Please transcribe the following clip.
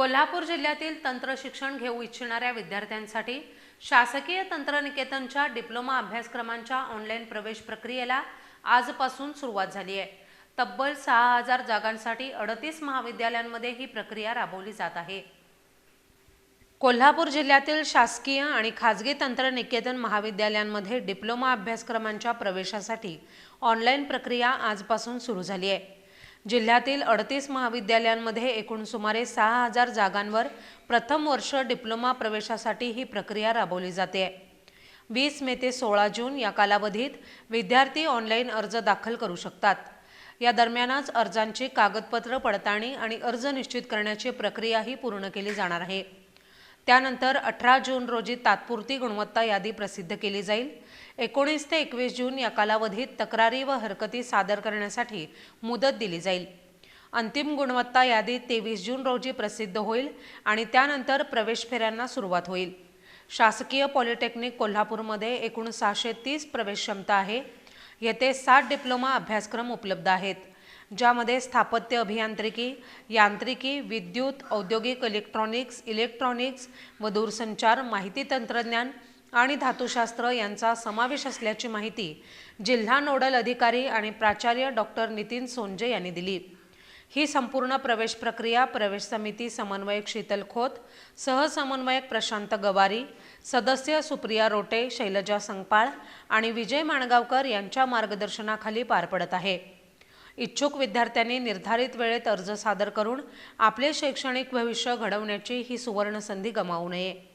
कोल्हापूर जिल्ह्यातील तंत्र शिक्षण घेऊ इच्छिणाऱ्या विद्यार्थ्यांसाठी शासकीय तंत्रनिकेतनच्या डिप्लोमा अभ्यासक्रमांच्या ऑनलाईन प्रवेश प्रक्रियेला आजपासून सुरुवात झाली आहे. तब्बल सहा हजार जागांसाठी अडतीस महाविद्यालयांमध्ये ही प्रक्रिया राबवली जात आहे. कोल्हापूर जिल्ह्यातील शासकीय आणि खाजगी तंत्रनिकेतन महाविद्यालयांमध्ये डिप्लोमा अभ्यासक्रमांच्या प्रवेशासाठी ऑनलाईन प्रक्रिया आजपासून सुरू झाली आहे. जिल्ह्यातील अडतीस महाविद्यालयांमध्ये एकूण सुमारे सहा हजार जागांवर प्रथम वर्ष डिप्लोमा प्रवेशासाठी ही प्रक्रिया राबवली जाते. वीस मे ते सोळा जून या कालावधीत विद्यार्थी ऑनलाईन अर्ज दाखल करू शकतात. या दरम्यानच अर्जांची कागदपत्र पडताळणी आणि अर्ज निश्चित करण्याची प्रक्रियाही पूर्ण केली जाणार आहे. त्यानंतर अठरा जून रोजी तात्पुरती गुणवत्ता यादी प्रसिद्ध केली जाईल. एकोणीस ते एकवीस जून या कालावधीत तक्रारी व हरकती सादर करण्यासाठी मुदत दिली जाईल. अंतिम गुणवत्ता यादी तेवीस जून रोजी प्रसिद्ध होईल आणि त्यानंतर प्रवेश फेऱ्यांना सुरुवात होईल. शासकीय पॉलिटेक्निक कोल्हापूरमध्ये एकूण सहाशे तीस प्रवेश क्षमता आहे. येथे सात डिप्लोमा अभ्यासक्रम उपलब्ध आहेत. ज्यामध्ये स्थापत्य अभियांत्रिकी यांत्रिकी विद्युत औद्योगिक इलेक्ट्रॉनिक्स इलेक्ट्रॉनिक्स व दूरसंचार माहिती तंत्रज्ञान आणि धातुशास्त्र यांचा समावेश असल्याची माहिती जिल्हा नोडल अधिकारी आणि प्राचार्य डॉक्टर नितीन सोंजे यांनी दिली. ही संपूर्ण प्रवेश प्रक्रिया प्रवेश समिती समन्वयक शीतल खोत सहसमन्वयक प्रशांत गवारी सदस्य सुप्रिया रोटे शैलजा संगपाळ आणि विजय माणगावकर यांच्या मार्गदर्शनाखाली पार पडत आहे. इच्छुक विद्यार्थ्यांनी निर्धारित वेळेत अर्ज सादर करून आपले शैक्षणिक भविष्य घडवण्याची ही सुवर्णसंधी गमावू नये.